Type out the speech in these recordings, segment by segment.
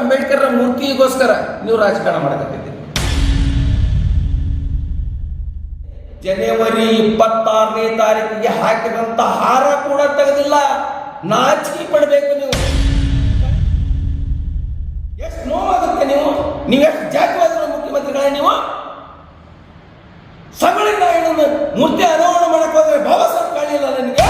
ಅಂಬೇಡ್ಕರ್ ಮೂರ್ತಿಗೋಸ್ಕರ ನೀವು ರಾಜಕಾರಣ ಮಾಡಕತ್ತಿದ್ದೀರಿ. ಜನವರಿ ಇಪ್ಪತ್ತಾರನೇ ತಾರೀಕಿಗೆ ಹಾಕಿದಂತ ಹಾರ ಕೂಡ ತೆಗೆದಿಲ್ಲ. ನಾಚಿಕೆ ಪಡಬೇಕು ನೀವು. ಎಷ್ಟು ನೋವಾಗುತ್ತೆ ನೀವು? ನೀವು ಎಷ್ಟು ಜಾಗವಾದ್ರು ಮುಖ್ಯಮಂತ್ರಿಗಳೇ ನೀವು? ಸಗಳಿಂದ ಮೂರ್ತಿ ಅನಾವರಣ ಮಾಡಕ್ ಹೋದ್ರೆ ಬಾಬಾ ಸಾಹೇಬ್ ಕಾಣಿಲ್ಲ ನಿನಗೆ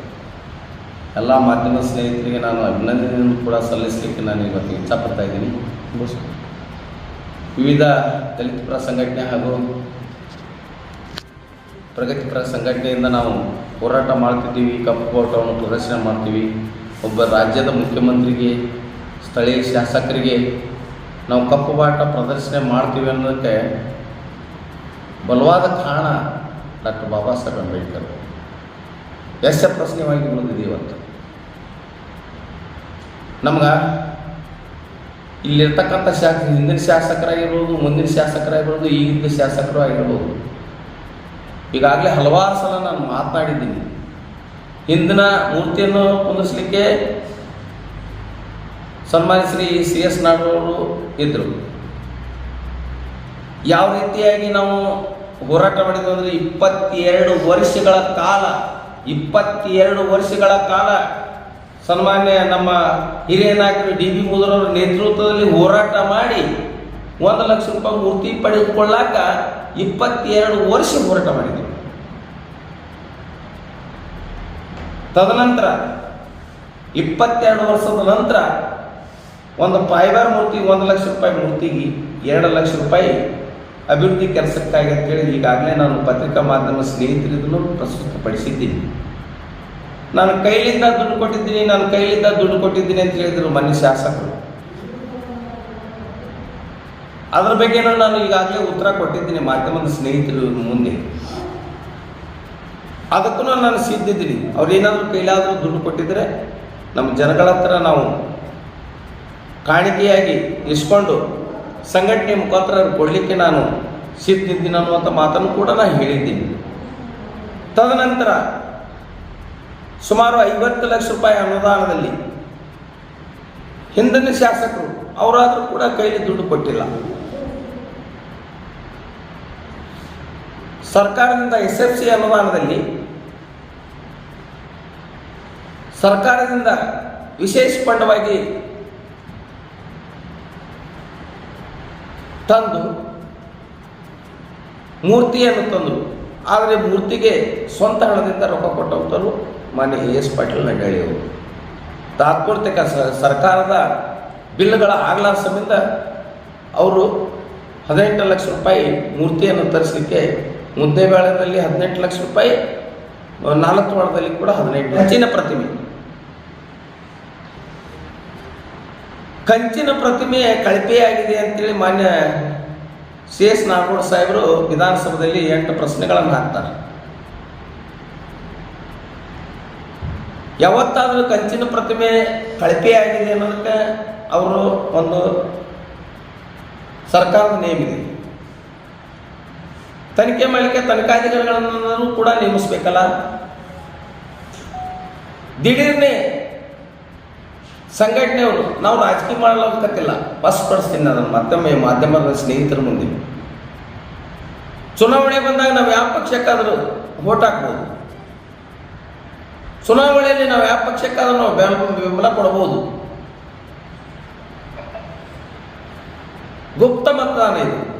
ಎಲ್ಲ ಮಾಧ್ಯಮ ಸ್ನೇಹಿತರಿಗೆ ನಾನು ಅಭಿನಂದನೆಯನ್ನು ಕೂಡ ಸಲ್ಲಿಸಲಿಕ್ಕೆ ನಾನು ಇವತ್ತು ಇಚ್ಛಪಡ್ತಾ ಇದ್ದೀನಿ. ವಿವಿಧ ದಲಿತಪರ ಸಂಘಟನೆ ಹಾಗೂ ಪ್ರಗತಿಪರ ಸಂಘಟನೆಯಿಂದ ನಾವು ಹೋರಾಟ ಮಾಡ್ತಿದ್ದೀವಿ, ಕಪ್ಪು ಬಾವುಟವನ್ನು ಪ್ರದರ್ಶನ ಮಾಡ್ತೀವಿ. ಒಬ್ಬ ರಾಜ್ಯದ ಮುಖ್ಯಮಂತ್ರಿಗೆ, ಸ್ಥಳೀಯ ಶಾಸಕರಿಗೆ ನಾವು ಕಪ್ಪು ಬಾಟ ಪ್ರದರ್ಶನ ಮಾಡ್ತೀವಿ ಅನ್ನೋದಕ್ಕೆ ಬಲವಾದ ಕಾರಣ ಡಾಕ್ಟರ್ ಬಾಬಾ ಸಾಹೇಬ್ ಅಂಬೇಡ್ಕರ್. ಪ್ರಶ್ನೆವಾಗಿ ಬಂದಿದೆ ಇವತ್ತು. ನಮ್ಗೆ ಇಲ್ಲಿರ್ತಕ್ಕಂಥ ಶಾಸ, ಹಿಂದಿನ ಶಾಸಕರಾಗಿರ್ಬೋದು, ಮುಂದಿನ ಶಾಸಕರಾಗಿರ್ಬೋದು, ಈಗಿದ್ದ ಶಾಸಕರು ಆಗಿರ್ಬೋದು. ಈಗಾಗಲೇ ಹಲವಾರು ಸಲ ನಾನು ಮಾತನಾಡಿದ್ದೀನಿ. ಹಿಂದಿನ ಮೂರ್ತಿಯನ್ನು ಕುಂದಿಸ್ಲಿಕ್ಕೆ ಸನ್ಮಾನ್ಯ ಶ್ರೀ ಸಿ ಎಸ್ ನಾಡವರು ಇದ್ದರು ಯಾವ ರೀತಿಯಾಗಿ ನಾವು ಹೋರಾಟ ಮಾಡಿದ್ವಿ ಅಂದರೆ ಇಪ್ಪತ್ತೆರಡು ವರ್ಷಗಳ ಕಾಲ, ಇಪ್ಪತ್ತೆರಡು ವರ್ಷಗಳ ಕಾಲ ಸನ್ಮಾನ್ಯ ನಮ್ಮ ಹಿರಿಯ ನಾಯಕರು ಡಿ ಬಿ ಮುದರವರ ನೇತೃತ್ವದಲ್ಲಿ ಹೋರಾಟ ಮಾಡಿ ಒಂದು ಲಕ್ಷ ರೂಪಾಯಿ ಮೂರ್ತಿ ಪಡೆದುಕೊಳ್ಳಾಕ ಇಪ್ಪತ್ತೆರಡು ವರ್ಷ ಹೋರಾಟ ಮಾಡಿದ್ವಿ ತದನಂತರ ಇಪ್ಪತ್ತೆರಡು ವರ್ಷದ ನಂತರ ಒಂದು ಪಾಯ್ಬಾರ್ ಮೂರ್ತಿ ಒಂದು ಲಕ್ಷ ರೂಪಾಯಿ ಮೂರ್ತಿಗೆ ಎರಡು ಲಕ್ಷ ರೂಪಾಯಿ ಅಭಿವೃದ್ಧಿ ಕೆಲಸಕ್ಕಾಗಿ ಅಂತೇಳಿ ಈಗಾಗಲೇ ನಾನು ಪತ್ರಿಕಾ ಮಾಧ್ಯಮ ಸ್ನೇಹಿತರಿಗೂ ಪ್ರಸ್ತುತಪಡಿಸಿದ್ದೀನಿ. ನಾನು ಕೈಲಿಂದ ದುಡ್ಡು ಕೊಟ್ಟಿದ್ದೀನಿ, ನಾನು ಕೈಲಿಂದ ದುಡ್ಡು ಕೊಟ್ಟಿದ್ದೀನಿ ಅಂತ ಹೇಳಿದರು ಮನೆ ಶಾಸಕರು. ಅದ್ರ ಬಗ್ಗೆನೂ ನಾನು ಈಗಾಗಲೇ ಉತ್ತರ ಕೊಟ್ಟಿದ್ದೀನಿ ಮಾಧ್ಯಮದ ಸ್ನೇಹಿತರು ಮುಂದೆ. ಅದಕ್ಕೂ ನಾನು ಸಿದ್ಧಿದ್ದೀನಿ ಅವ್ರೇನಾದರೂ ಕೈಲಾದರೂ ದುಡ್ಡು ಕೊಟ್ಟಿದ್ರೆ ನಮ್ಮ ಜನಗಳ ಹತ್ರ ನಾವು ಕಾಣಿಕೆಯಾಗಿ ಇಸ್ಕೊಂಡು ಸಂಘಟನೆ ಮುಖಾಂತರ ಕೊಡಲಿಕ್ಕೆ ನಾನು ಸಿದ್ಧಿದ್ದೀನಿ ಅನ್ನುವಂಥ ಮಾತನ್ನು ಕೂಡ ನಾನು ಹೇಳಿದ್ದೀನಿ. ತದನಂತರ ಸುಮಾರು ಐವತ್ತು ಲಕ್ಷ ರೂಪಾಯಿ ಅನುದಾನದಲ್ಲಿ ಹಿಂದಿನ ಶಾಸಕರು ಅವರಾದರೂ ಕೂಡ ಕೈಲಿ ದುಡ್ಡು ಕೊಟ್ಟಿಲ್ಲ. ಸರ್ಕಾರದಿಂದ ಎಸ್ ಎಫ್ ಸಿ ಅನುದಾನದಲ್ಲಿ ಸರ್ಕಾರದಿಂದ ವಿಶೇಷ ಪಂಡವಾಗಿ ತಂದು ಮೂರ್ತಿಯನ್ನು ತಂದರು. ಆದರೆ ಮೂರ್ತಿಗೆ ಸ್ವಂತ ಹಣದಿಂದ ರೊಕ್ಕ ಕೊಟ್ಟಂಥವ್ರು ಮಾನ್ಯ ಎ ಎಸ್ ಪಾಟೀಲ್ ಹೇಳಿದರು ತಾತ್ಪೂರ್ತಿಕ ಸ- ಸರ್ಕಾರದ ಬಿಲ್ಗಳ ಆಗ್ಲಾರ ಸಮಿಂದ ಅವರು ಹದಿನೆಂಟು ಲಕ್ಷ ರೂಪಾಯಿ ಮೂರ್ತಿಯನ್ನು ತರಿಸಲಿಕ್ಕೆ ಮುದ್ದೇಬೇಳದಲ್ಲಿ ಹದಿನೆಂಟು ಲಕ್ಷ ರೂಪಾಯಿ ನಾಲ್ಕು ವಾರದಲ್ಲಿ ಕೂಡ ಹದಿನೆಂಟು ಕಂಚಿನ ಪ್ರತಿಮೆ. ಕಂಚಿನ ಪ್ರತಿಮೆ ಕಳಪೆಯಾಗಿದೆ ಅಂತೇಳಿ ಮಾನ್ಯ ಸಿ ಎಸ್ ನಾಗೌಡ ಸಾಹೇಬರು ವಿಧಾನಸಭೆಯಲ್ಲಿ ಎಂಟು ಪ್ರಶ್ನೆಗಳನ್ನು ಹಾಕ್ತಾರೆ. ಯಾವತ್ತಾದರೂ ಕಂಚಿನ ಪ್ರತಿಮೆ ಕಳಪೆಯಾಗಿದೆ ಅನ್ನೋದಕ್ಕೆ ಅವರು ಒಂದು ಸರ್ಕಾರದ ನೇಮಿದೆ ತನಿಖೆ ಮಾಡಲಿಕ್ಕೆ ತನಿಖಾಧಿಕಾರಿಗಳನ್ನು ಕೂಡ ನೇಮಿಸಬೇಕಲ್ಲ? ದಿಢೀರ್ನೆ ಸಂಘಟನೆಯವರು ನಾವು ರಾಜಕೀಯ ಮಾಡಲಾಗತ್ತಿಲ್ಲ ಬಸ್ ಪಡಿಸ್ತೀನಿ ಅದನ್ನು ಮಾಧ್ಯಮ ಮಾಧ್ಯಮದ ಸ್ನೇಹಿತರ ಮುಂದೆ. ಚುನಾವಣೆ ಬಂದಾಗ ನಾವು ಯಾವ ಪಕ್ಷಕ್ಕಾದರೂ ವೋಟ್ ಹಾಕ್ಬೋದು. ಚುನಾವಣೆಯಲ್ಲಿ ನಾವು ಯಾವ ಪಕ್ಷಕ್ಕಾದ್ರೂ ನಾವು ಬೆಂಬ- ಬೆಂಬಲ ಕೊಡಬಹುದು. ಗುಪ್ತ ಮತದಾನ ಇದು.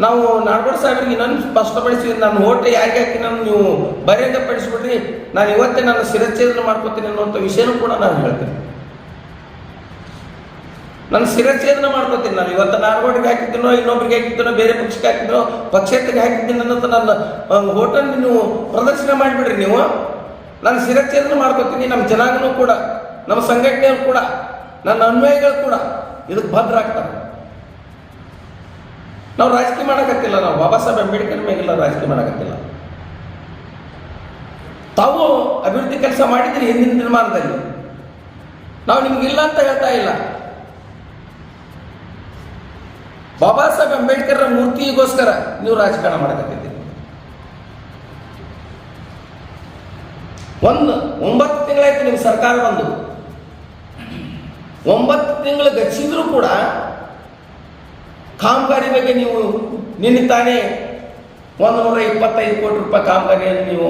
ನಾವು ನಾಡಗೌಡ ಸಾಹೇಬ್ರಿಗೆ ಇನ್ನೊಂದು ಸ್ಪಷ್ಟಪಡಿಸಿ ನಾನು ಓಟ್ ಯಾಕೆ ಹಾಕಿ ನಾನು ನೀವು ಬಹಿರಂಗ ಪಡಿಸ್ಬಿಡ್ರಿ, ನಾನು ಇವತ್ತೇ ನನ್ನ ಶಿರಚ್ಛೇದನ ಮಾಡ್ಕೋತೀನಿ ಅನ್ನುವಂಥ ವಿಷಯನೂ ಕೂಡ ನಾನು ಹೇಳ್ತೇನೆ. ನಾನು ಶಿರಚ್ಛೇದನ ಮಾಡ್ಕೋತೀನಿ ನಾನು. ಇವತ್ತು ನಾರ್ಗೋಡಿಗೆ ಹಾಕಿದ್ದೀನೋ, ಇನ್ನೊಬ್ರಿಗೆ ಹಾಕಿದ್ದೀನೋ, ಬೇರೆ ಪಕ್ಷಕ್ಕೆ ಹಾಕಿದ್ದೀನೋ ಪಕ್ಷಕ್ಕೆ ಹಾಕಿದ್ದೀನಿ ಅನ್ನೋದು ನನ್ನ ಹೋಟೆಲ್ ನೀವು ಪ್ರದರ್ಶನ ಮಾಡಿಬಿಡ್ರಿ ನೀವು. ನಾನು ಶಿರಚ್ಛೇದನ ಮಾಡ್ಕೋತೀನಿ, ನಮ್ಮ ಜನಾಂಗನೂ ಕೂಡ, ನಮ್ಮ ಸಂಘಟನೆಯವರು ಕೂಡ, ನನ್ನ ಅನ್ವಯಗಳು ಕೂಡ ಇದಕ್ಕೆ ಭದ್ರ ಆಗ್ತಾರೆ ನಾವು ರಾಜಕೀಯ ಮಾಡಕತ್ತಿಲ್ಲ, ನಾವು ಬಾಬಾ ಸಾಹೇಬ್ ಅಂಬೇಡ್ಕರ್ ಮೇಲೆಲ್ಲ ರಾಜಕೀಯ ಮಾಡಕತ್ತಿಲ್ಲ. ತಾವು ಅಭಿವೃದ್ಧಿ ಕೆಲಸ ಮಾಡಿದ್ರೆ ಹಿಂದಿನ ನಿರ್ಮಾಣದಲ್ಲಿ. ನಾವು ನಿಮ್ಗಿಲ್ಲ ಅಂತ ಹೇಳ್ತಾ ಇಲ್ಲ. ಬಾಬಾ ಸಾಹೇಬ್ ಅಂಬೇಡ್ಕರ್ ಮೂರ್ತಿಗೋಸ್ಕರ ನೀವು ರಾಜಕಾರಣ ಮಾಡಕತ್ತಿದ್ದೀರಿ. ಒಂದು, ಒಂಬತ್ತು ತಿಂಗಳಾಯ್ತು ನಿಮ್ಮ ಸರ್ಕಾರ ಬಂದು. ಒಂಬತ್ತು ತಿಂಗಳು ಗಚ್ಚಿದ್ರು ಕೂಡ ಕಾಮಗಾರಿ ಬಗ್ಗೆ ನೀವು ನಿನ್ನೆ ತಾನೇ ಒಂದು ನೂರ ಇಪ್ಪತ್ತೈದು ಕೋಟಿ ರೂಪಾಯಿ ಕಾಮಗಾರಿಯನ್ನು ನೀವು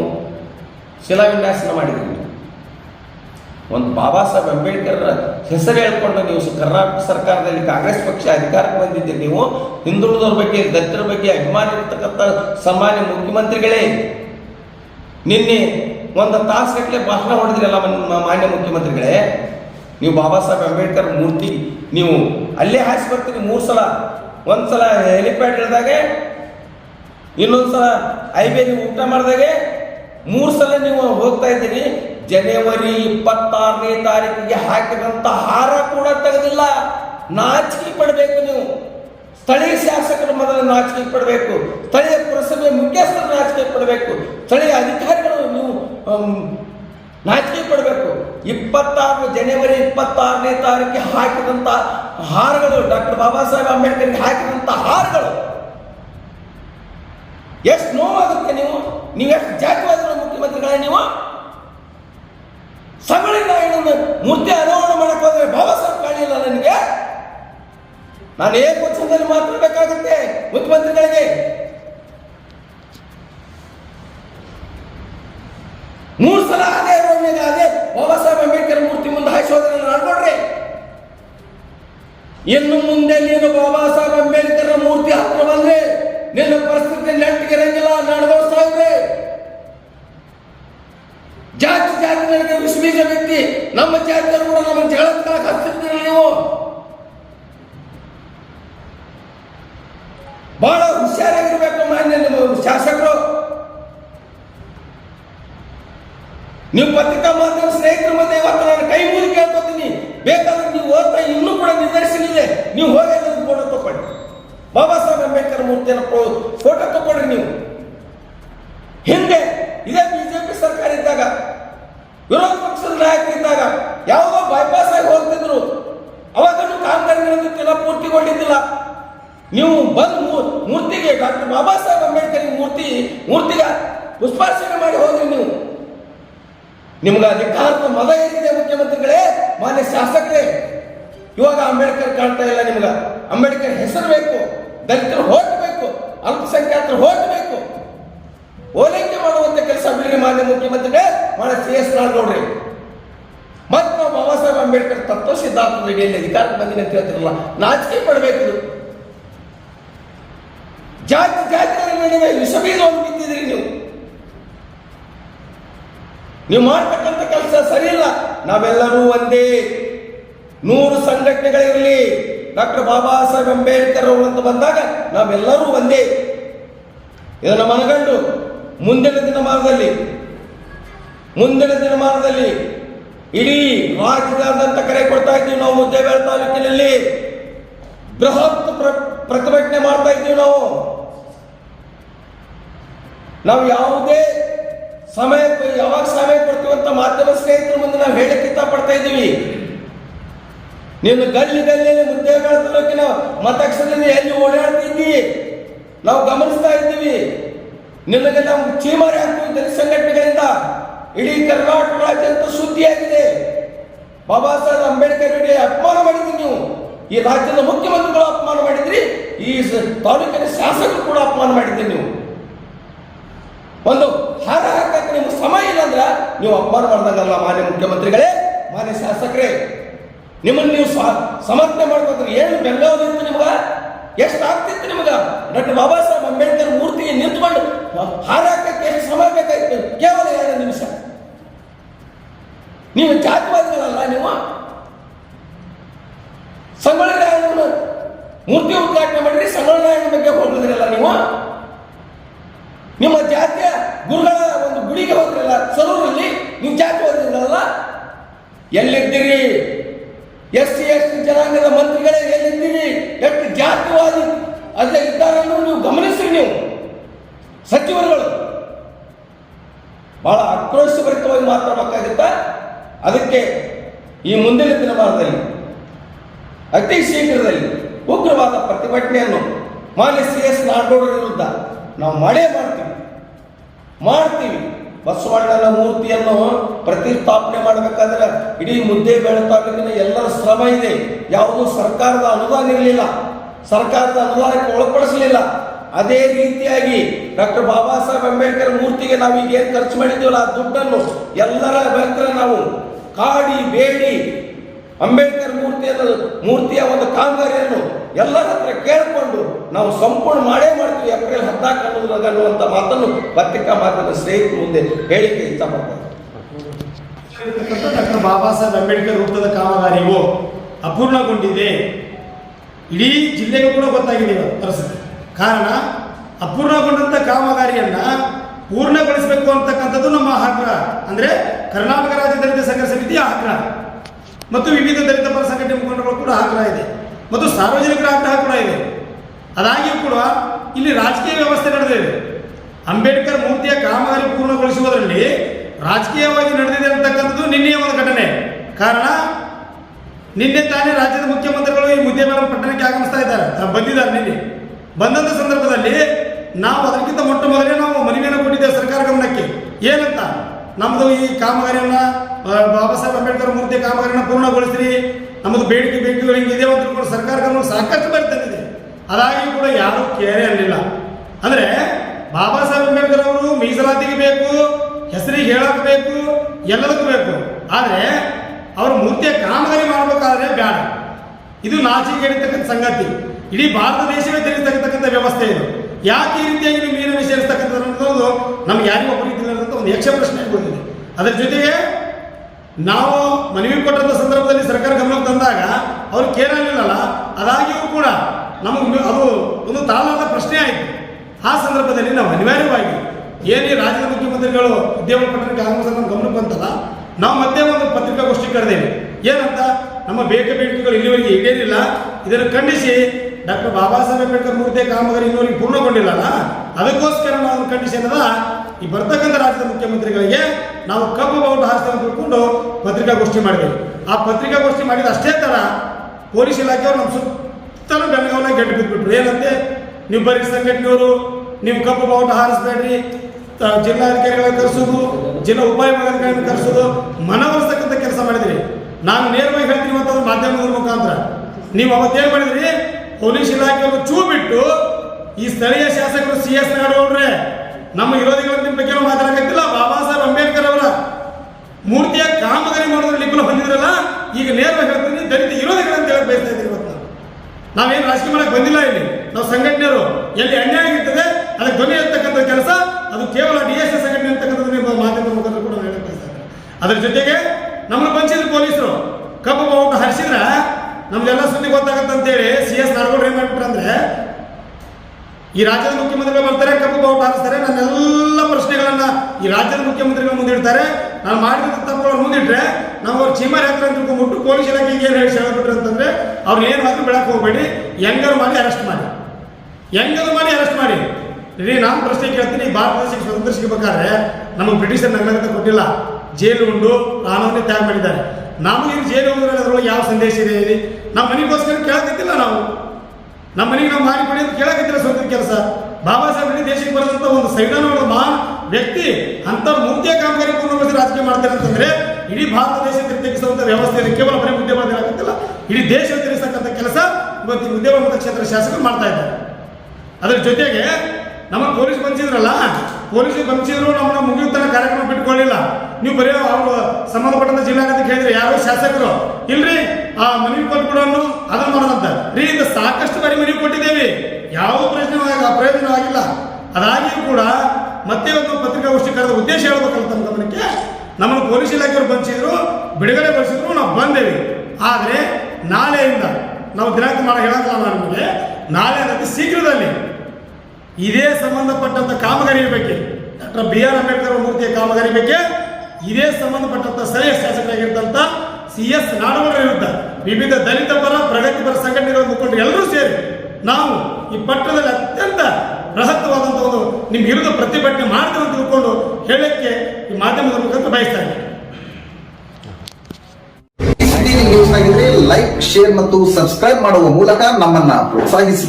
ಶಿಲಾನ್ಯಾಸನ ಮಾಡಿದ್ರಿ ಒಂದು ಬಾಬಾ ಸಾಹೇಬ್ ಅಂಬೇಡ್ಕರ್ ಹೆಸರು ಹೇಳ್ಕೊಂಡು ನೀವು ಕರ್ನಾಟಕ ಸರ್ಕಾರದಲ್ಲಿ ಕಾಂಗ್ರೆಸ್ ಪಕ್ಷ ಅಧಿಕಾರಕ್ಕೆ ಬಂದಿದ್ದೀರಿ ನೀವು, ಹಿಂದುಳಿದವ್ರ ಬಗ್ಗೆ, ದಲಿತರ ಬಗ್ಗೆ ಅಭಿಮಾನ ಇರ್ತಕ್ಕಂಥ ಸಾಮಾನ್ಯ ಮುಖ್ಯಮಂತ್ರಿಗಳೇ, ನಿನ್ನೆ ಒಂದು ತಾಸುಗಟ್ಟಲೆ ಭಾಷಣ ಹೊಡೆದಿರಲ್ಲ ಮಾನ್ಯ ಮುಖ್ಯಮಂತ್ರಿಗಳೇ. ನೀವು ಬಾಬಾ ಸಾಹೇಬ್ ಅಂಬೇಡ್ಕರ್ ಮೂರ್ತಿ, ನೀವು ಅಲ್ಲೇ ಹಾಸಿ ಬರ್ತೀರಿ ಮೂರು ಸಲ. ಒಂದು ಸಲ ಹೆಲಿಪ್ಯಾಡ್ ಇಳಿದಾಗೆ ಇನ್ನೊಂದು ಸಲ ಐಬೇರಿ ಊಟ ಮಾಡಿದಾಗೆ, ಮೂರು ಸಲ ನೀವು ಹೋಗ್ತಾ ಇದ್ದೀರಿ. ಜನವರಿ ಇಪ್ಪತ್ತಾರನೇ ತಾರೀಕಿಗೆ ಹಾಕಿದಂಥ ಹಾರ ಕೂಡ ತೆಗೆದಿಲ್ಲ. ನಾಚಿಕೆ ಪಡಬೇಕು ನೀವು. ಸ್ಥಳೀಯ ಶಾಸಕರು ಮೊದಲು ನಾಚಿಕೆ ಪಡಬೇಕು. ಸ್ಥಳೀಯ ಪುರಸಭೆ ಮುಖ್ಯಸ್ಥರು ನಾಚಿಕೆ ಪಡಬೇಕು. ಸ್ಥಳೀಯ ಅಧಿಕಾರಿಗಳು ನಾಚಿಕೆ ಪಡಬೇಕು ಇಪ್ಪತ್ತಾರು ಜನವರಿ ಇಪ್ಪತ್ತಾರನೇ ತಾರೀಕಿಗೆ ಹಾಕಿದಂಥ ಹಾರಗಳು ಡಾಕ್ಟರ್ ಬಾಬಾ ಸಾಹೇಬ್ ಅಂಬೇಡ್ಕರ್ಗೆ ಹಾಕಿದಂಥ ಹಾರಗಳು. ಎಷ್ಟು ನೋವಾಗುತ್ತೆ ನೀವು? ನೀವು ಎಷ್ಟು ಜಾತಿವಾದಿಗಳ ಮುಖ್ಯಮಂತ್ರಿಗಳ ನೀವು? ಸಂಗಳಿ ನಾಯಣನ ಮೂರ್ತಿ ಅನಾವರಣ ಮಾಡಕ್ ಹೋದ್ರೆ ಬಾಬಾ ಸಾಹೇಬ್ ಕಾಣಿಲ್ಲ ನನಗೆ. ನಾನು ಏಕವಚನದಲ್ಲಿ ಮಾತಾಡಬೇಕಾಗುತ್ತೆ ಮುಖ್ಯಮಂತ್ರಿಗಳಿಗೆ. ಮೂರು ಸಲ ಅದೇ ರೋಡ್ ಮೇಲೆ ಅದೇ ಬಾಬಾ ಸಾಹೇಬ್ ಅಂಬೇಡ್ಕರ್ ಮೂರ್ತಿ ಮುಂದೆ ಹಾಯಿಸೋದ್ರೆ ನೋಡ್ಕೊಡ್ರಿ ಇನ್ನು ಮುಂದೆ ನೀನು ಬಾಬಾ ಸಾಹೇಬ್ ಅಂಬೇಡ್ಕರ್ ಮೂರ್ತಿ ಹತ್ರ ಬಂದ್ರೆ ನಿನ್ನ ಪರಿಸ್ಥಿತಿ ನೆಟ್ಟಿಗಿರಂಗಿಲ್ಲ ನಡೆದೋಸ್ತಾ ಇದ್ರೆ ಜಾತಿ ಜಾತಿ ನನಗೆ ವಿಶ್ವೀಜ ವ್ಯಕ್ತಿ, ನಮ್ಮ ಜಾತಿಯವರು ಕೂಡ ನಮ್ಮ ಜಗಳಕ್ಕೆ ಹತ್ತಿರ್ತೀರಿ ನೀವು. ನೀವು ಪತ್ರಿಕಾ ಮಾಧ್ಯಮ ಸ್ನೇಹಿತರ ಮಧ್ಯೆ ಇವತ್ತು ನಾನು ಕೈ ಮೂರು ಕೇಳ್ಕೊತೀನಿ. ಬೇಕಾದ್ರೆ ನೀವು ಓದ್ತಾ ಇನ್ನೂ ಕೂಡ ನಿದರ್ಶನ ಇದೆ. ನೀವು ಹೋಗಿ ಫೋಟೋ ತಗೊಳ್ಳಿ. ಬಾಬಾ ಸಾಹೇಬ್ ಅಂಬೇಡ್ಕರ್ ಮೂರ್ತಿಯನ್ನು ಫೋಟೋ ತಗೊಳ್ರಿ ನೀವು. ಹಿಂದೆ ಇದೇ ಬಿಜೆಪಿ ಸರ್ಕಾರ ಇದ್ದಾಗ, ವಿರೋಧ ಪಕ್ಷದ ನಾಯಕರಿದ್ದಾಗ ಯಾವುದೋ ಬೈಪಾಸ್ ಆಗಿ ಹೋಗ್ತಿದ್ರು. ಅವಾಗಲೂ ಕಾಮಗಾರಿಗಳನ್ನು ಪೂರ್ತಿಗೊಂಡಿದ್ದಿಲ್ಲ. ನೀವು ಬಂದು ಮೂರ್ತಿಗೆ ಡಾಕ್ಟರ್ ಬಾಬಾ ಸಾಹೇಬ್ ಅಂಬೇಡ್ಕರ್ ಮೂರ್ತಿ, ಮೂರ್ತಿಗೆ ಪುಷ್ಪಾರ್ಚನೆ ಮಾಡಿ ಹೋದ್ರಿ ನೀವು. ನಿಮ್ಗೆ ಅಧಿಕಾರ ಮದ ಏನಿದೆ ಮುಖ್ಯಮಂತ್ರಿಗಳೇ? ಮಾನ್ಯ ಶಾಸಕರೇ, ಇವಾಗ ಅಂಬೇಡ್ಕರ್ ಕಾಣ್ತಾ ಇಲ್ಲ ನಿಮ್ಗೆ. ಅಂಬೇಡ್ಕರ್ ಹೆಸರು ಬೇಕು, ದಲಿತರು ಹೋಗಬೇಕು ಬೇಕು, ಅಲ್ಪಸಂಖ್ಯಾತರು ಹೋಟ್ ಬೇಕು. ಓಲೈಕೆ ಮಾಡುವಂತ ಕೆಲಸ ಬಿಡಿ ಮಾನ್ಯ ಮುಖ್ಯಮಂತ್ರಿಗಳೇ. ಮಾನ್ಯ ಸಿ ಎಸ್ ನೋಡ್ರಿ ಮತ್ತೆ ನಾವು ಬಾಬಾ ಸಾಹೇಬ್ ಅಂಬೇಡ್ಕರ್ ತತ್ವ ಸಿದ್ಧಾಂತದ ಅಡಿಯಲ್ಲಿ ಅಧಿಕಾರ ಬಂದಿನಿ ಅಂತ ಹೇಳ್ತಿರಲ್ಲ, ನಾಚಿಕೆ ಪಡಬೇಕು ಜಾತಿ ಜಾತಿ ನಡುವೆ ವಿಷಬೀಜವನ್ನು ಬಿತ್ತಿದ್ರಿ ನೀವು ನೀವು ಮಾಡ್ತಕ್ಕಂಥ ಕೆಲಸ ಸರಿ ಇಲ್ಲ ನಾವೆಲ್ಲರೂ ಒಂದೇ. ನೂರು ಸಂಘಟನೆಗಳಿರಲಿ. ಡಾಕ್ಟರ್ ಬಾಬಾ ಸಾಹೇಬ್ ಅಂಬೇಡ್ಕರ್ ಅವರು ಅಂತ ಬಂದಾಗ ನಾವೆಲ್ಲರೂ ಒಂದೇ. ಇದನ್ನು ಮನಗಂಡು ಮುಂದಿನ ದಿನಮಾನದಲ್ಲಿ. ಮುಂದಿನ ದಿನಮಾನದಲ್ಲಿ ಇಡೀ ರಾಜ್ಯದಾದ್ಯಂತ ಕರೆ ಕೊಡ್ತಾ ಇದ್ದೀವಿ ನಾವು ಮುದ್ದೇಬೇಳೆ ತಾಲೂಕಿನಲ್ಲಿ. ಬೃಹತ್ ಪ್ರ- ಪ್ರತಿಭಟನೆ ಮಾಡ್ತಾ ಇದ್ದೀವಿ ನಾವು. ನಾವು ಯಾವುದೇ ಸಮಯ ಯಾವಾಗ ಸಮಯ ಕೊಡ್ತೀವಂತ ಮಾಧ್ಯಮ ಸ್ನೇಹಿತರ ಮುಂದೆ ನಾವು ಹೇಳಕ್ಕೆ ಇಷ್ಟಪಡ್ತಾ ಇದ್ದೀವಿ. ನೀನು ಗಲ್ಲಿ ಗಲ್ಲಿ ಮುದ್ದೇಬೇಳೆ ತಾಲೂಕಿನ ಮತಕ್ಷರದಲ್ಲಿ ಎಲ್ಲಿ ಓಡಾಡ್ತಿದ್ದಿ? ನಾವು ಗಮನಿಸ್ತಾ ಇದ್ದೀವಿ. ನಿನಗೆ ನಾವು ಚೀಮಾರಿ ದಲಿತ ಸಂಘಟನೆಗಳಿಂದ. ಇಡೀ ಕರ್ನಾಟಕ ರಾಜ್ಯ ಅಂತ ಸುದ್ದಿಯಾಗಿದೆ. ಬಾಬಾ ಸಾಹೇಬ್ ಅಂಬೇಡ್ಕರ್ ಅವರಿಗೆ ಅಪಮಾನ ಮಾಡಿದ್ರಿ ನೀವು. ಈ ರಾಜ್ಯದ ಮುಖ್ಯಮಂತ್ರಿಗಳು ಅಪಮಾನ ಮಾಡಿದ್ರಿ. ಈ ತಾಲೂಕಿನ ಶಾಸಕರು ಕೂಡ ಅಪಮಾನ ಮಾಡಿದ್ರಿ ನೀವು. ಒಂದು ಹಾರ ಹಾಕಕ್ಕೆ ನಿಮ್ಗೆ ಸಮಯ ಇಲ್ಲ ಅಂದ್ರೆ ನೀವು ಅಪಮಾನ ಮಾಡ್ದಂಗಲ್ಲ ಮಾನ್ಯ ಮುಖ್ಯಮಂತ್ರಿಗಳೇ? ಮಾನ್ಯ ಶಾಸಕರೇ, ನಿಮ್ಮನ್ನು ನೀವು ಸಮರ್ಥನೆ ಮಾಡ್ಕೊಂಡ್ರೆ ಏನು ಬೆಂಗಳೂರಿತ್ತು ನಿಮ್ಗ? ಎಷ್ಟು ಆಗ್ತಿತ್ತು ನಿಮ್ಗೆ? ಡಾಕ್ಟರ್ ಬಾಬಾ ಸಾಹೇಬ್ ಅಂಬೇಡ್ಕರ್ ಮೂರ್ತಿಗೆ ನಿಂತ್ಕೊಂಡು ಹಾರ ಹಾಕಕ್ಕೆ ಎಷ್ಟು ಸಮಯ ಬೇಕಾಗಿತ್ತು? ಕೇವಲ ಎರಡು ನಿಮಿಷ. ನೀವು ಜಾತಿವಾದಿಗಳಲ್ಲ ನೀವು? ಸಂಗೊಳ್ಳಿ ರಾಯಣ್ಣನ ಮೂರ್ತಿ ಉದ್ಘಾಟನೆ ಮಾಡಿರಿ, ಸಂಗೊಳ್ಳಿ ರಾಯಣ್ಣ ಬಗ್ಗೆ ಹೋಗಿದ್ರಲ್ಲ ನೀವು? ನಿಮ್ಮ ಜಾತಿಯ ಗುರುಗಳ ಒಂದು ಗುಡಿಗೆ ಹೋದ್ರಲ್ಲ, ಸರೂರಲ್ಲಿ ನೀವು ಜಾತಿ ಹೋದ್ರಲ್ಲ? ಎಲ್ಲಿದ್ದೀರಿ? ಎಸ್ ಸಿ, ಎಸ್ ಜನಾಂಗದ ಮಂತ್ರಿಗಳೇ ಎಲ್ಲಿದ್ದೀರಿ? ಎಷ್ಟು ಜಾತಿವಾದಿ ಇದ್ದಾರೆ ಅನ್ನೋದು ನೀವು ಗಮನಿಸ್ರಿ ನೀವು. ಸಚಿವರುಗಳು, ಬಹಳ ಆಕ್ರೋಶಭರಿತವಾಗಿ ಮಾತಾಡಬೇಕಾಗುತ್ತಾ? ಅದಕ್ಕೆ ಈ ಮುಂದಿನ ದಿನಮಾನದಲ್ಲಿ, ಅತಿ ಶೀಘ್ರದಲ್ಲಿ ಉಗ್ರವಾದ ಪ್ರತಿಭಟನೆಯನ್ನು ಮಾನ್ಯ ಸಿ ಎಸ್ ನಾಡೋಡ ವಿರುದ್ಧ ನಾವು ಮಾಡೇ ಮಾಡ್ತೀವಿ. ಮಾಡ್ತೀವಿ. ಬಸವಣ್ಣನ ಮೂರ್ತಿಯನ್ನು ಪ್ರತಿಷ್ಠಾಪನೆ ಮಾಡಬೇಕಾದ್ರೆ ಇಡೀ ಮುದ್ದೆ ತಾಲೂಕಿನ ಎಲ್ಲರ ಶ್ರಮ ಇದೆ. ಯಾವುದೂ ಸರ್ಕಾರದ ಅನುದಾನ ಇರಲಿಲ್ಲ. ಸರ್ಕಾರದ ಅನುದಾನಕ್ಕೆ ಒಳಪಡಿಸಲಿಲ್ಲ. ಅದೇ ರೀತಿಯಾಗಿ ಡಾಕ್ಟರ್ ಬಾಬಾ ಸಾಹೇಬ್ ಅಂಬೇಡ್ಕರ್ ಮೂರ್ತಿಗೆ ನಾವು ಈಗ ಏನು ಖರ್ಚು ಮಾಡಿದ್ದೀವಲ್ಲ ಆ ದುಡ್ಡನ್ನು ಎಲ್ಲರ ಹತ್ರ ನಾವು ಕಾಡಿ, ಬೇಡಿ ಅಂಬೇಡ್ಕರ್ ಮೂರ್ತಿಯನ್ನು ಮೂರ್ತಿಯ ಒಂದು ಕಾಮಗಾರಿಯನ್ನು ಎಲ್ಲರ ಹತ್ರ ಕೇಳಿಕೊಂಡು ನಾವು ಸಂಪೂರ್ಣ ಮಾಡೇ ಮಾಡ್ತೀವಿ, ಏಪ್ರಿಲ್ ಹದಿನಾಲ್ಕು ಅನ್ನೋದ್ರಾಗ ಅನ್ನುವಂಥ ಮಾತನ್ನು ಪತ್ರಿಕಾ ಮಾತನ್ನು ಸ್ನೇಹಿತರು ಮುಂದೆ ಹೇಳಿಕೆ ಇಷ್ಟಪಡ್ತಾರೆ ಡಾಕ್ಟರ್ ಬಾಬಾ ಸಾಹೇಬ್ ಅಂಬೇಡ್ಕರ್ ವೃತ್ತದ ಕಾಮಗಾರಿಯು ಅಪೂರ್ಣಗೊಂಡಿದೆ. ಇಡೀ ಜಿಲ್ಲೆಗೂ ಕೂಡ ಗೊತ್ತಾಗಿದೆ ಪರಿಸ್ಥಿತಿ. ಕಾರಣ, ಅಪೂರ್ಣಗೊಂಡಂಥ ಕಾಮಗಾರಿಯನ್ನ ಪೂರ್ಣಗೊಳಿಸಬೇಕು ಅಂತಕ್ಕಂಥದ್ದು ನಮ್ಮ ಆಗ್ರಹ. ಅಂದ್ರೆ ಕರ್ನಾಟಕ ರಾಜ್ಯ ದಲಿತ ಸಂಘರ್ಷ ಸಮಿತಿಯ ಆಗ್ರಹ. ಮತ್ತು ವಿವಿಧ ದಲಿತ ಪರ ಸಂಘಟನೆ ಮುಖಂಡಗಳು ಕೂಡ ಆಗ್ರಹ ಇದೆ. ಮತ್ತು ಸಾರ್ವಜನಿಕರ ಆಗ್ರಹ ಕೂಡ ಇದೆ. ಅದಾಗಿಯೂ ಕೂಡ ಇಲ್ಲಿ ರಾಜಕೀಯ ವ್ಯವಸ್ಥೆ ನಡೆದಿದೆ. ಅಂಬೇಡ್ಕರ್ ಮೂರ್ತಿಯ ಕಾಮಗಾರಿ ಪೂರ್ಣಗೊಳಿಸುವುದರಲ್ಲಿ ರಾಜಕೀಯವಾಗಿ ನಡೆದಿದೆ ಅಂತಕ್ಕಂಥದ್ದು ನಿನ್ನೆಯ ಒಂದು ಘಟನೆ. ಕಾರಣ, ನಿನ್ನೆ ತಾನೇ ರಾಜ್ಯದ ಮುಖ್ಯಮಂತ್ರಿಗಳು ಈ ಮುದ್ದೇಬೇಡ ಪಟ್ಟಣಕ್ಕೆ ಆಗಮಿಸ್ತಾ ಇದ್ದಾರೆ. ಬಂದಿದ್ದಾರೆ ನಿನ್ನೆ. ಬಂದಂಥ ಸಂದರ್ಭದಲ್ಲಿ ನಾವು ಅದಕ್ಕಿಂತ ಮೊಟ್ಟ ಮೊದಲೇ ನಾವು ಮನವಿಯನ್ನು ಕೊಟ್ಟಿದ್ದೇವೆ ಸರ್ಕಾರ ಗಮನಕ್ಕೆ. ಏನಂತ? ನಮ್ಮದು ಈ ಕಾಮಗಾರಿಯನ್ನ ಬಾಬಾ ಸಾಹೇಬ್ ಅಂಬೇಡ್ಕರ್ ಮೂರ್ತಿ ಕಾಮಗಾರಿನ ಪೂರ್ಣಗೊಳಿಸ್ರಿ. ನಮ್ಮದು ಬೇಡಿಕೆ ಬೇಡಿಕೆಗಳು ಹಿಂಗಿದೆ ಅಂತ ಕೂಡ ಸರ್ಕಾರ ಸಾಕಷ್ಟು ಬರ್ತದೆ ಅದಾಗಿ ಕೂಡ ಯಾರೂ ಕೇರೇ ಅನ್ನಲಿಲ್ಲ ಅಂದ್ರೆ ಬಾಬಾ ಸಾಹೇಬ್ ಅಂಬೇಡ್ಕರ್ ಅವರು ಮೀಸಲಾತಿಗೆ ಬೇಕು, ಹೆಸರಿಗೆ ಹೇಳಕ್ ಬೇಕು, ಎಲ್ಲದಕ್ಕೂ ಬೇಕು. ಆದ್ರೆ ಅವ್ರ ಮೂರ್ತಿಯ ಕಾಮಗಾರಿ ಮಾಡಬೇಕಾದ್ರೆ ಬೇಡ ಇದು ನಾಚಿಕೆ ಹೇಳಿರ್ತಕ್ಕಂಥ ಸಂಗತಿ. ಇಡೀ ಭಾರತ ದೇಶವೇ ತಿಳಿಸ್ತಕ್ಕಂಥ ವ್ಯವಸ್ಥೆ ಇದು. ಯಾಕೆ ಈ ರೀತಿಯಾಗಿ ನೀವು ಮೀನನ್ನು ಸೇರಿಸ್ತಕ್ಕಂಥದ್ದು ನಮ್ಗೆ ಯಾರಿಗೂ ಒಬ್ಬರಿಗೆ ಒಂದು ಯಕ್ಷ ಪ್ರಶ್ನೆ ಬಂದಿದೆ ಅದರ ಜೊತೆಗೆ ನಾವು ಮನವಿ ಕೊಟ್ಟಂತ ಸಂದರ್ಭದಲ್ಲಿ ಸರ್ಕಾರ ಗಮನಕ್ಕೆ ತಂದಾಗ ಅವ್ರು ಕೇರಲಿಲ್ಲಲ್ಲ ಅದಾಗಿಯೂ ಕೂಡ ನಮಗೆ ಅದು ಒಂದು ತಾಳದ ಪ್ರಶ್ನೆ ಆಯಿತು. ಆ ಸಂದರ್ಭದಲ್ಲಿ ನಾವು ಅನಿವಾರ್ಯವಾಗಿ ಏನೇ ರಾಜ್ಯದ ಮುಖ್ಯಮಂತ್ರಿಗಳು ಉದ್ಯಮ ಪಟ್ಟಣಕ್ಕೆ ಕಾಂಗ್ರೆಸ್ ನಮ್ಮ ಗಮನಕ್ಕೆ ಬಂತಲ್ಲ, ನಾವು ಮತ್ತೆ ಒಂದು ಪತ್ರಿಕಾಗೋಷ್ಠಿ ಕರೆದೇವೆ. ಏನಂತ? ನಮ್ಮ ಬೇಕೆ ಬೇಡಿಕೆಗಳು ಇಲ್ಲಿವರೆಗೆ ಈಡೇರಿಲ್ಲ ಇದನ್ನು ಖಂಡಿಸಿ ಡಾಕ್ಟರ್ ಬಾಬಾ ಸಾಹೇಬ್ ಅಂಬೇಡ್ಕರ್ ಮೂರ್ತಿಯ ಕಾಮಗಾರಿ ಇನ್ನೂವರೆಗೆ ಪೂರ್ಣಗೊಂಡಿಲ್ಲಲ್ಲ, ಅದಕ್ಕೋಸ್ಕರ ನಾವು ಒಂದು ಕಂಡೀಷನ್ ಅದ ಈ ಬರ್ತಕ್ಕಂಥ ರಾಜ್ಯದ ಮುಖ್ಯಮಂತ್ರಿಗಳಿಗೆ ನಾವು ಕಬ್ಬು ಬಾವುಟ ಹಾರಿಸ್ತೇವೆ ಅಂತ ತಿಳ್ಕೊಂಡು ಪತ್ರಿಕಾಗೋಷ್ಠಿ ಮಾಡಿದ್ವಿ ಆ ಪತ್ರಿಕಾಗೋಷ್ಠಿ ಮಾಡಿದ ಅಷ್ಟೇ ಥರ ಪೊಲೀಸ್ ಇಲಾಖೆಯವರು ನಮ್ಮ ಸುತ್ತಲೂ ಬೆಳಗಾವನ ಗೆಟ್ಟು ಬಿದ್ದುಬಿಟ್ರು ಏನಂತೆ? ನೀವು ಬರೀ ಸಂಘಟನೆಯವರು, ನೀವು ಕಬ್ಬು ಬಾವುಟ ಹಾರಿಸ್ಬೇಡ್ರಿ. ಜಿಲ್ಲಾಧಿಕಾರಿಗಳನ್ನು ಕರೆಸೋದು, ಜಿಲ್ಲಾ ಉಪವಿಭಾಗಾಧಿಕಾರಿಗಳನ್ನ ಕರೆಸೋದು ಮನವರಿಸ್ತಕ್ಕಂಥ ಕೆಲಸ ಮಾಡಿದ್ರಿ. ನಾನು ನೇರವಾಗಿ ಹೇಳ್ತೀನಿ ಅಂತ ಮಾಧ್ಯಮದ ಮುಖಾಂತರ. ನೀವು ಅವತ್ತೇನು ಮಾಡಿದ್ರಿ? ಪೊಲೀಸ್ ಇಲಾಖೆಯವರು ಚೂ ಬಿಟ್ಟು ಈ ಸ್ಥಳೀಯ ಶಾಸಕರು ಸಿ ಎಸ್ ನಮ್ಮ ವಿರೋಧಿಗಳ ನಿಮ್ಮ ಬಗ್ಗೆ ಮಾತಾಡಬೇಕಲ್ಲ ಬಾಬಾ ಸಾಹೇಬ್ ಅಂಬೇಡ್ಕರ್ ಅವರ ಮೂರ್ತಿಯ ಕಾಮಗಾರಿ ಮಾಡೋದ್ರ ಲಿಪುನ ಹೊಂದಿದ್ರಲ್ಲ ಈಗ ನೇರ ಹೇಳ್ತೀನಿ, ದಲಿತ ಅಂತ ಹೇಳಿ ಬಯಸ್ತಾ ಇದ್ದೀವಿ ಇವತ್ತು ನಾವು. ನಾವೇನು ರಾಜಕೀಯ ಮಾಡಕ್ಕೆ ಬಂದಿಲ್ಲ ಇಲ್ಲಿ. ನಾವು ಸಂಘಟನೆಯರು. ಎಲ್ಲಿ ಅನ್ಯಾಯ ಆಗಿರ್ತದೆ ಅದಕ್ಕೆ ಧ್ವನಿ ಇರ್ತಕ್ಕಂಥ ಕೆಲಸ, ಅದು ಕೇವಲ ಡಿ ಎಸ್ ಎಸ್ ಸಂಘಟನೆ ಅಂತಕ್ಕಂಥದ್ದು ಮಾಧ್ಯಮದ ಮುಖಾಂತರ ಕೂಡ ಹೇಳಕ್ ಬಯಸ್ತಾ ಅದ್ರ ಜೊತೆಗೆ ನಮ್ಮನ್ನು ಬಂಚಿದ್ರು ಪೊಲೀಸರು. ಕಬ್ಬು ಬಾವುಟ ಹರಿಸಿದ್ರೆ, ನಮ್ಗೆಲ್ಲ ಸುದ್ದಿ ಗೊತ್ತಾಗತ್ತಂತೇಳಿ ಸಿ ಎಸ್ ನಾಡಗೌಡ್ರು ಏನ್ ಮಾಡ್ಬಿಟ್ರು ಅಂದ್ರೆ ಈ ರಾಜ್ಯದ ಮುಖ್ಯಮಂತ್ರಿಗಳು ಬರ್ತಾರೆ, ಕಬ್ಬು ಬಾವುಟ ಹಾಕಿಸ್ತಾರೆ ನನ್ನೆಲ್ಲ ಪ್ರಶ್ನೆಗಳನ್ನ ಈ ರಾಜ್ಯದ ಮುಖ್ಯಮಂತ್ರಿಗಳು ಮುಂದಿಡ್ತಾರೆ. ನಾನು ಮಾಡಿದ ತಪ್ಪುಗಳು ಮುಂದಿಟ್ರೆ ನಾವು ಅವ್ರು ಚೀಮಾರಿ ಹಾಕ್ತಾರೆ ಅಂತ ತಿಳ್ಕೊಂಡ್ಬಿಟ್ಟು ಪೊಲೀಸ್ ಇಲಾಖೆಗೆ ಏನು ಹೇಳಿ ಹೇಳ್ಬಿಟ್ರು ಅಂತಂದ್ರೆ ಅವ್ರು ಏನು ಮಾತ್ರ ಬೆಳಕು ಹೋಗಬೇಡಿ, ಹೆಂಗಾರು ಮಾಡಿ ಅರೆಸ್ಟ್ ಮಾಡಿ. ಹೆಂಗಾರು ಮಾಡಿ ಅರೆಸ್ಟ್ ಮಾಡಿ. ರೀ ನಾನು ಪ್ರಶ್ನೆ ಕೇಳ್ತೀನಿ ಭಾರತ ದೇಶಕ್ಕೆ ಸ್ವತಂತ್ರ ಸಿಗಬೇಕಾದ್ರೆ ನಮಗೆ ಬ್ರಿಟಿಷರ್ ನಗರಕ್ಕೆ ಕೊಟ್ಟಿಲ್ಲ ಜೈಲು ಉಂಡು ಆನಂದ ತ್ಯಾಗ ಮಾಡಿದ್ದಾರೆ. ನಮಗೆ ಜೈಲು ಉಂಡ್ರೆ ಅದರೊಳಗೆ ಯಾವ ಸಂದೇಶ ಇದೆ ಹೇಳಿ? ನಮ್ಮ ಮನೆಗೋಸ್ಕರ ಕೇಳಕತ್ತಿಲ್ಲ ನಾವು. ನಮ್ಮ ಮನೆಗೆ ನಾವು ಮಾಡಿ ಕೊಡಿ ಅಂತ ಕೇಳಕ್ಕಿದ್ರೆ ಸ್ವಂತ ಕೆಲಸ. ಬಾಬಾ ಸಾಹೇಬ್ ದೇಶಕ್ಕೆ ಬರೆದಂತ ಒಂದು ಸಂವಿಧಾನವಾದ ಮಹಾನ್ ವ್ಯಕ್ತಿ, ಅಂತ ಮೂರ್ತಿಯ ಕಾಮಗಾರಿ ಪೂರ್ಣಗೊಳಿಸಿ ರಾಜಕೀಯ ಮಾಡ್ತಾರೆ ಅಂತಂದ್ರೆ, ಇಡೀ ಭಾರತ ದೇಶ ವ್ಯವಸ್ಥೆ ಇದೆ ಕೇವಲ ಬರೀ ಉದ್ಯಮ ಆಗುತ್ತಿಲ್ಲ ಇಡೀ ದೇಶ ತಿರುಗಿಸತಕ್ಕಂಥ ಕೆಲಸ ಇವತ್ತು ಉದ್ಯಮ ಮತಕ್ಷೇತ್ರ ಶಾಸಕರು ಮಾಡ್ತಾ ಇದ್ದಾರೆ. ಅದರ ಜೊತೆಗೆ ನಮ್ಮ ಪೊಲೀಸ್ ಬಂಚಿದ್ರಲ್ಲ ಪೊಲೀಸ್ ಬಂಚಿದ್ರು ನಮ್ಮನ್ನ ಮುಗಿಯುತ್ತಾನೆ ಕಾರ್ಯಕ್ರಮ ಬಿಟ್ಕೊಳ್ಳಿಲ್ಲ. ನೀವು ಬರೀ ಅವರು ಸಂಬಂಧಪಟ್ಟಂತ ಜಿಲ್ಲಾಡಳಿತ ಕೇಳಿದ್ರೆ ಯಾರೋ ಶಾಸಕರು. ಇಲ್ರಿ, ಆ ಮನವಿ ಕೊಟ್ಬಿಡೋನು, ಅದನ್ನ ಮಾಡೋದಂತ. ರೀ, ಇದು ಸಾಕಷ್ಟು ಬಾರಿ ಮನವಿ ಕೊಟ್ಟಿದ್ದೇವೆ. ಯಾವ ಆಗ- ಪ್ರಯೋಜನ ಆಗಿಲ್ಲ ಅದಾಗಿಯೂ ಕೂಡ ಮತ್ತೆ ಒಂದು ಪತ್ರಿಕಾಗೋಷ್ಠಿ ಕರೆದ ಉದ್ದೇಶ ಹೇಳ್ಬೇಕಲ್ಲ ತಮ್ಮ ಗಮನಕ್ಕೆ? ನಮ್ಮನ್ನು ಪೊಲೀಸ್ ಇಲಾಖೆಯವರು ಬಂಚಿದ್ರು ಬಿಡುಗಡೆ ಗೊಳಿಸಿದ್ರು, ನಾವು ಬಂದೇವಿ. ಆದರೆ ನಾಳೆಯಿಂದ, ನಾವು ದಿನಾಂಕ ಮಾಡ ನಮಗೆ ನಿಮಗೆ. ನಾಳೆ ಅನ್ನೋದು ಶೀಘ್ರದಲ್ಲಿ ಇದೇ ಸಂಬಂಧಪಟ್ಟಂತ ಕಾಮಗಾರಿ ಬಗ್ಗೆ ಡಾಕ್ಟರ್ ಬಿ ಆರ್ ಅಂಬೇಡ್ಕರ್ ಮೂರ್ತಿಯ ಕಾಮಗಾರಿ ಬಗ್ಗೆ ಇದೇ ಸಂಬಂಧಪಟ್ಟಂತ ಸ್ಥಳೀಯ ಶಾಸಕರಾಗಿರ್ತಂತ ಸಿ ಎಸ್ ನಾಡಗೌಡರ ವಿರುದ್ಧ ವಿವಿಧ ದಲಿತ ಪರ ಪ್ರಗತಿಪರ ಸಂಘಟನೆಗಳ ಮುಖಂಡರು ಎಲ್ಲರೂ ಸೇರಿ ನಾವು ಈ ಪಟ್ಟಣದಲ್ಲಿ ಅತ್ಯಂತ ಬೃಹತ್ವಾದಂಥ ಒಂದು ನಿಮ್ಮ ವಿರುದ್ಧ ಪ್ರತಿಭಟನೆ ಮಾಡ್ತೇವೆ ಅಂತ ತಿಳ್ಕೊಂಡು ಹೇಳಕ್ಕೆ ಈ ಮಾಧ್ಯಮದ ಮುಖಾಂತರ ಬಯಸ್ತಾ ಇದ್ದೀನಿ. ಲೈಕ್ ಶೇರ್ ಮತ್ತು ಸಬ್ಸ್ಕ್ರೈಬ್ ಮಾಡುವ ಮೂಲಕ ನಮ್ಮನ್ನ ಪ್ರೋತ್ಸಾಹಿಸಿ.